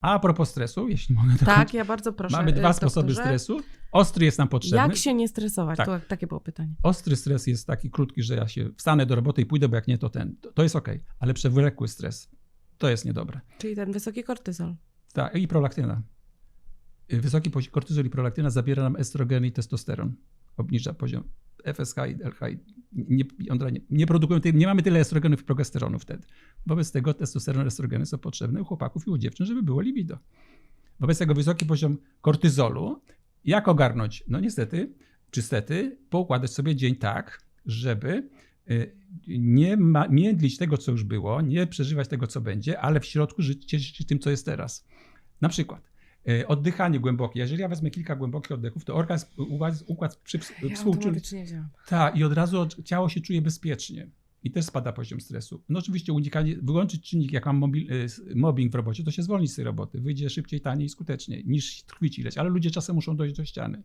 A propos stresu, jeśli mogę Tak, dokończyć. ja bardzo proszę. Mamy dwa sposoby doktorze. stresu. Ostry jest nam potrzebny. Jak się nie stresować? Tak. To takie było pytanie. Ostry stres jest taki krótki, że ja się wstanę do roboty i pójdę, bo jak nie, to ten. To, jest ok, ale przewlekły stres to jest niedobre. Czyli ten wysoki kortyzol. Tak, i prolaktyna. Y, Wysoki kortyzol i prolaktyna zabiera nam estrogen i testosteron. Obniża poziom FSH i LH. Nie, jądra nie, nie produkują, nie mamy tyle estrogenów i progesteronu wtedy. Wobec tego testosteron estrogeny są potrzebne u chłopaków i u dziewczyn, żeby było libido. Wobec tego wysoki poziom kortyzolu, jak ogarnąć? No niestety, czy stety, poukładać sobie dzień tak, żeby y, nie ma, międlić tego, co już było, nie przeżywać tego, co będzie, ale w środku żyć, cieszyć się tym, co jest teraz. Na przykład oddychanie głębokie. Jeżeli ja wezmę kilka głębokich oddechów, to organizm, układ Ja współczulny. wzięłam. Tak, i od razu ciało się czuje bezpiecznie. I też spada poziom stresu. No oczywiście unikanie, wyłączyć czynnik, jak mam mobil, s- mobbing w robocie, to się zwolni z tej roboty. Wyjdzie szybciej, taniej i skuteczniej, niż tkwić ileś. Ale ludzie czasem muszą dojść do ściany.